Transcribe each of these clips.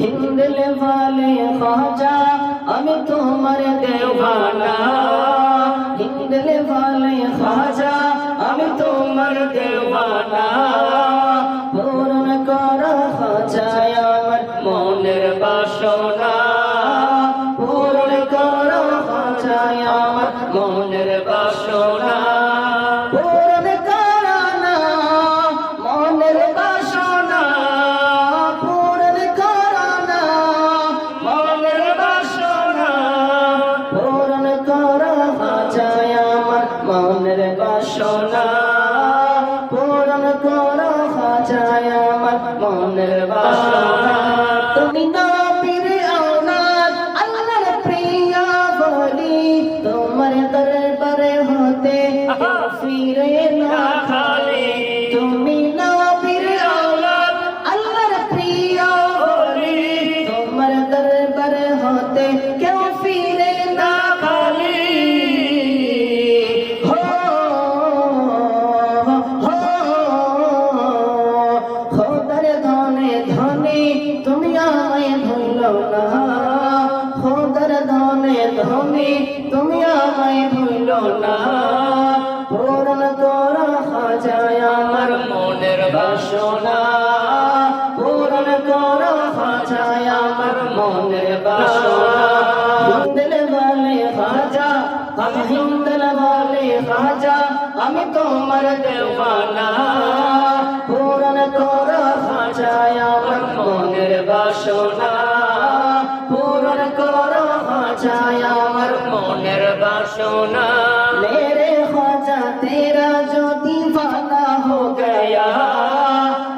হিন্দলে ভালে খাজা, আমি তোমার দেওয়ানা। হিন্দলে ভালে খাজা, আমি তোমার দেওয়ানা। পূরণ কর খাজা আমার মনের বাসনা। পূরণ কর খাজা আমার মনের বাসনা মনের বাসনা পূরণ করো খাজায় আমার মনের বাসনা। না খোদার ধনে ধনে তুমি আমায় ভুল না। পূরণ কর খাজায় আমার মনের বাসনা। পূরণ কর খাজায় আমার মনের বাসনা। হিন্দল বলে খাজা আমি হিন্দল বলে খাজা আমি তোমার দেওয়ানা। পূরণ কর খাজায় আমার মনের বাসনা। চাই আমার মনের বাসনা। মেরে খোঁজা, তেরা যদি ফানা হো গয়া।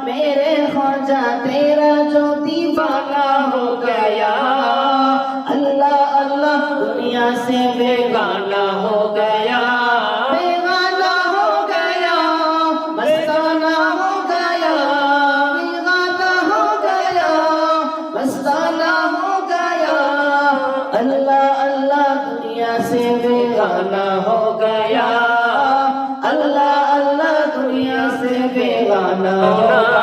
মেরে খোঁজা, তেরা যদি ফানা হো গয়া। আল্লাহ আল্লাহ, দুনিয়া সে বেগানা হো গয়া। से बेगाना हो गया अल्लाह अल्लाह दुनिया से बेगाना हो गया